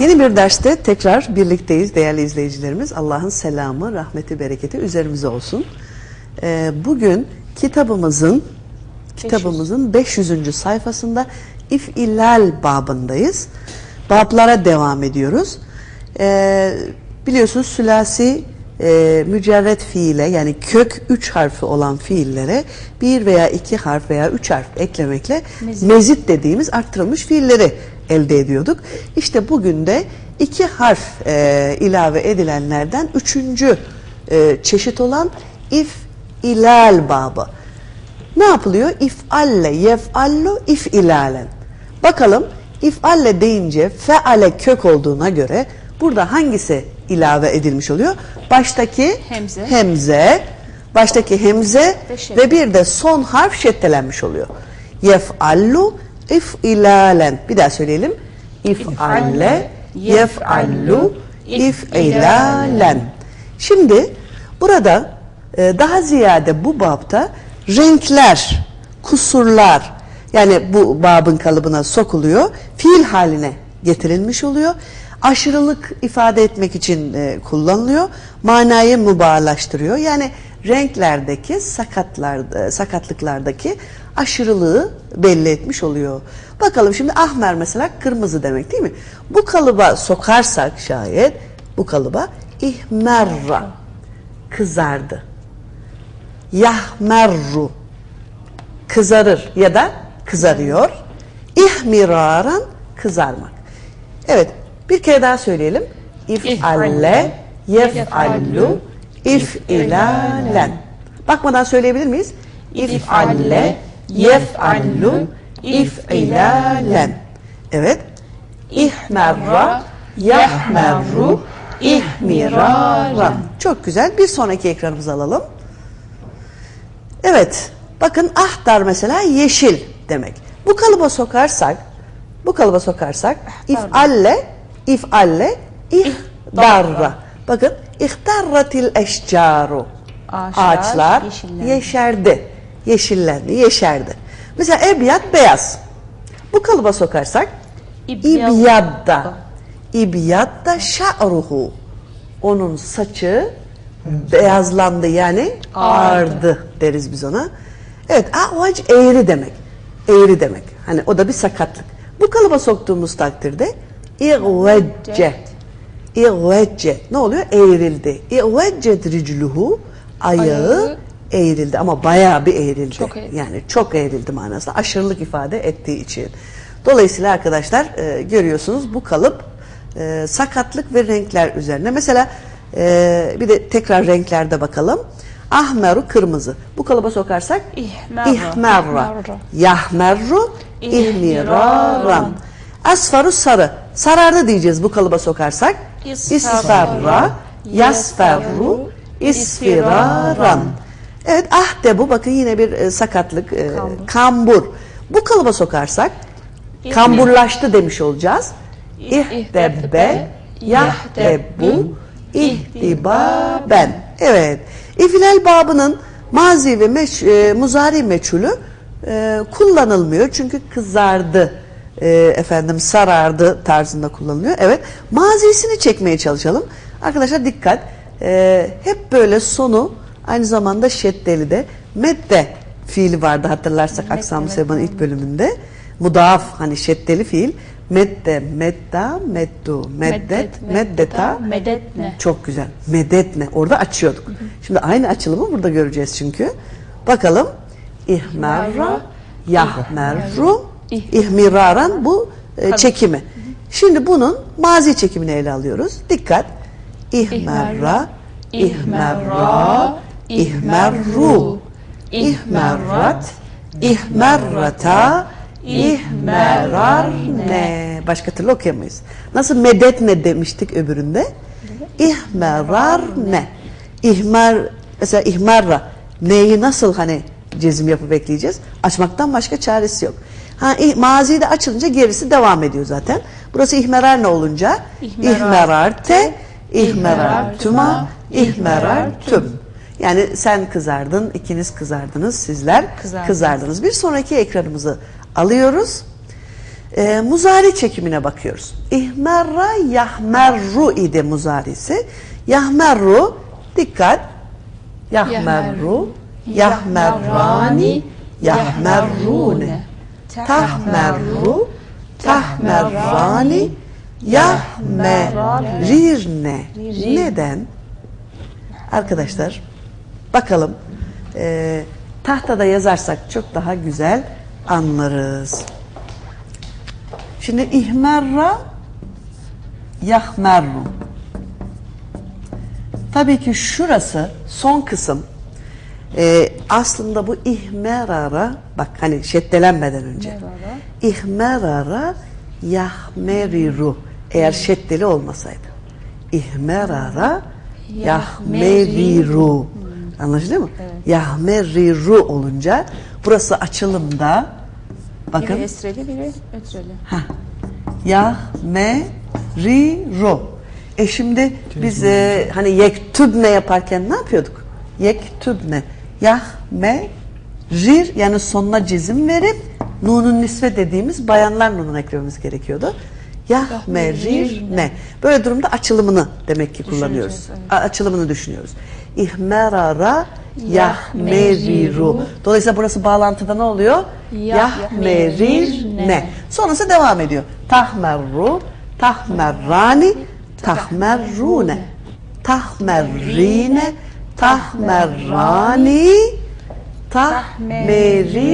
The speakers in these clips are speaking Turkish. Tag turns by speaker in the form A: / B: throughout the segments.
A: Yeni bir derste tekrar birlikteyiz değerli izleyicilerimiz. Allah'ın selamı, rahmeti, bereketi üzerimize olsun. Ee, bugün kitabımızın kitabımızın 500. sayfasında İf'ilal babındayız. Bablara devam ediyoruz. Ee, biliyorsunuz sülasi e, mücerret fiile yani kök 3 harfi olan fiillere bir veya iki harf veya üç harf eklemekle
B: Mezit.
A: mezit dediğimiz arttırılmış fiilleri elde ediyorduk. İşte bugün de iki harf e, ilave edilenlerden üçüncü e, çeşit olan if ilal babı. Ne yapılıyor? İf'alle, yef'allu, if'ilalen. Bakalım if'alle deyince fe'ale kök olduğuna göre burada hangisi ilave edilmiş oluyor? Baştaki
B: Hemze.
A: hemze, baştaki hemze
B: Ve
A: ve bir de son harf şeddelenmiş oluyor. Yef'allu, if'ilalen. Bir daha söyleyelim. İf'alle, yef'allu, if'ilalen. Şimdi burada e, daha ziyade bu babta renkler, kusurlar yani bu babın kalıbına sokuluyor. Fiil haline getirilmiş oluyor. Aşırılık ifade etmek için e, kullanılıyor. Manayı mübalağalaştırıyor. Yani renklerdeki sakatlar, e, sakatlıklardaki aşırılığı belli etmiş oluyor. Bakalım şimdi ahmer mesela kırmızı demek değil mi? Bu kalıba sokarsak şayet bu kalıba ihmerra kızardı. Yahmerru kızarır ya da kızarıyor. İhmiraran kızarmak. Evet bir kere daha söyleyelim. İf'alle, yef'allu, if'ilalen. Bakmadan söyleyebilir miyiz? İf'alle, yef'allu, if'ilalen. Evet. İhmerra, yahmerru, ihmiraran. Çok güzel. Bir sonraki ekranımızı alalım. Evet. Bakın ahdar mesela yeşil demek. Bu kalıba sokarsak bu kalıba sokarsak if'alle if'alle ihdarra. Bakın ihtarratil eşcaru.
B: Ağaçlar
A: Ağaçlar
B: yeşillendi.
A: yeşerdi. Yeşillendi, yeşerdi. Mesela ebyat beyaz. Bu kalıba sokarsak
B: İbyad-
A: İbyadda. İbyadda şa'ruhu. Onun saçı beyazlandı yani ağardı deriz biz ona. Evet avac eğri demek. Eğri demek. Hani o da bir sakatlık. Bu kalıba soktuğumuz takdirde İğvecce. İğvecce. Ne oluyor? Eğrildi. İğveccet ricluhu. Ayağı
B: Ayağı
A: eğrildi ama bayağı bir eğrildi.
B: Çok eğrildi.
A: Yani çok eğrildi manasında. Aşırılık ifade ettiği için. Dolayısıyla arkadaşlar e, görüyorsunuz bu kalıp e, sakatlık ve renkler üzerine. Mesela e, bir de tekrar renklerde bakalım. Ahmeru kırmızı. Bu kalıba sokarsak
B: İhmerra.
A: ihmerra. Yahmerru. İhmiraran. Asfaru sarı. Sarardı diyeceğiz bu kalıba sokarsak.
B: İsferra.
A: İsferra. Yasferru. İsfiraran. Evet ah de bu bakın yine bir e, sakatlık. e,
B: Kambur.
A: kambur. Bu kalıba sokarsak kamburlaştı demiş olacağız. İhtebbe yahtebbu ihtibaben. Evet. İfilal babının mazi ve meç, e, muzari meçhulü e, kullanılmıyor. Çünkü kızardı e, efendim sarardı tarzında kullanılıyor. Evet. Mazisini çekmeye çalışalım. Arkadaşlar dikkat. E, hep böyle sonu aynı zamanda şeddeli de medde fiili vardı hatırlarsak
B: Medde,
A: Aksam. Seba'nın ilk bölümünde. Mudaaf hani şeddeli fiil. Medde, medda, meddu, meddet,
B: Meddet,
A: meddeta,
B: medetne.
A: Çok güzel. Medetne. Orada açıyorduk. Şimdi aynı açılımı burada göreceğiz çünkü. Bakalım. İhmerra, yahmerru, ihmiraran bu e, çekimi. Şimdi bunun mazi çekimini ele alıyoruz. Dikkat. İhmerra, ihmerra, ihmerru, ihmerrat, ihmerrata, ihmerarne. Başka türlü okuyamayız. Nasıl medetne demiştik öbüründe? İhmerarne. İhmer, mesela ihmerra. Neyi nasıl hani cezim yapıp bekleyeceğiz? Açmaktan başka çaresi yok. Ha, ih- mazi de açılınca gerisi devam ediyor zaten. Burası ihmerar ne olunca?
B: İhmerarte,
A: İhmerarte, ihmerartuma,
B: ihmerartuma,
A: ihmerartüm. Yani sen kızardın, ikiniz kızardınız, sizler
B: Kızardınız.
A: kızardınız. Bir sonraki ekranımızı alıyoruz. Ee, muzari çekimine bakıyoruz. İhmerra yahmerru idi muzarisi. Yahmerru dikkat. Yahmerru, yahmerrani, yahmerrune. Tahmerru, tahmerrani, yahmerirne. Neden? Arkadaşlar bakalım Ee, tahtada yazarsak çok daha güzel anlarız. Şimdi ihmerra yahmerru. Tabii ki şurası son kısım e, aslında bu ihmerara bak hani şeddelenmeden önce. İhmerara. Yahmeriru. Eğer şeddeli olmasaydı. İhmerara yahmeriru. Anlaşılıyor mu? Yahmeriru olunca burası açılımda bakın.
B: Biri esreli, biri ötreli.
A: Yahmeriru. E şimdi biz e, hani yektübne yaparken ne yapıyorduk? Yektübne. Yahmerir yani sonuna cizim verip nunun nisve dediğimiz bayanlar nunun eklememiz gerekiyordu. Yahmerir ne? Böyle durumda açılımını demek ki kullanıyoruz.
B: evet.
A: Açılımını düşünüyoruz. İhmerara yahmeriru. Dolayısıyla burası bağlantıda ne oluyor? Yahmerir ne? Sonrası devam ediyor. Tahmerru, tahmerrani, tahmerrune. Tahmerrine, tahmerrani, tahmerirne.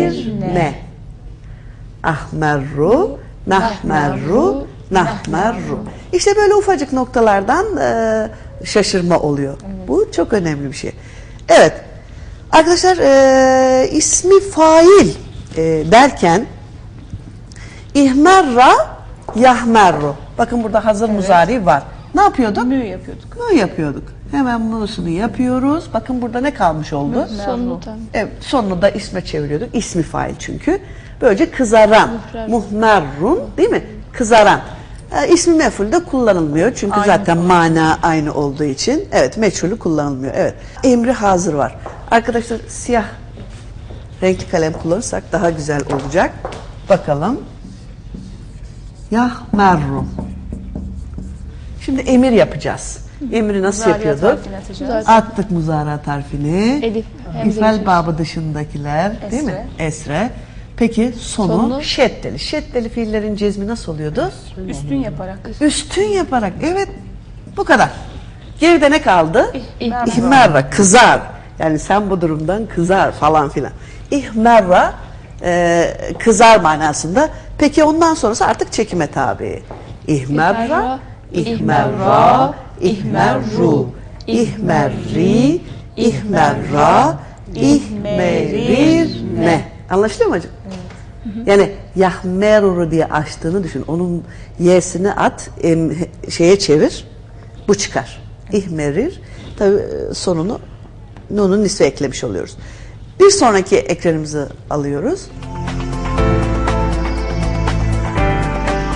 A: Ahmerru, nahmerru, nahmerru. İşte böyle ufacık noktalardan e, şaşırma oluyor. Bu çok önemli bir şey. Evet. Arkadaşlar e, ismi fail e, derken ihmerra yahmerru. Bakın burada hazır muzari var. Ne yapıyorduk?
B: Mü yapıyorduk.
A: Mü yapıyorduk. Hemen musunu yapıyoruz. Bakın burada ne kalmış oldu?
C: Sonunu tam.
A: Evet, sonunu da isme çeviriyorduk. İsmi fail çünkü. Böylece kızaran, muhmerrun değil mi? Kızaran. E, ismi mef'ul de kullanılmıyor. Çünkü
B: Aynı
A: zaten mana aynı olduğu için. Evet, meçhulü kullanılmıyor. Evet. Emri hazır var. Arkadaşlar siyah renkli kalem kullanırsak daha güzel olacak. Bakalım. Yahmerru. Şimdi emir yapacağız. Emri nasıl yapıyorduk? Attık muzarat harfini.
C: Elif, geçmiş.
A: babı dışındakiler değil mi? Esre. Peki sonu,
C: Sonu-
A: şeddeli. Şeddeli fiillerin cezmi nasıl oluyordu?
B: Üstün yaparak.
A: Üstün yaparak. Evet. Bu kadar. Geride ne kaldı?
C: İhmerra.
A: İhmerra. Kızar. Yani sen bu durumdan kızar falan filan. İhmerra e, kızar manasında. Peki ondan sonrası artık çekime tabi. İhmerra, ihmerra, ihmerru, ihmerri, ihmerra, ihmerir ne? Anlaşılıyor mu hocam? Yani yahmeruru diye açtığını düşün. Onun y'sini at, em, şeye çevir. Bu çıkar. İhmerir. Tabii e, sonunu nunun nisve eklemiş oluyoruz. Bir sonraki ekranımızı alıyoruz.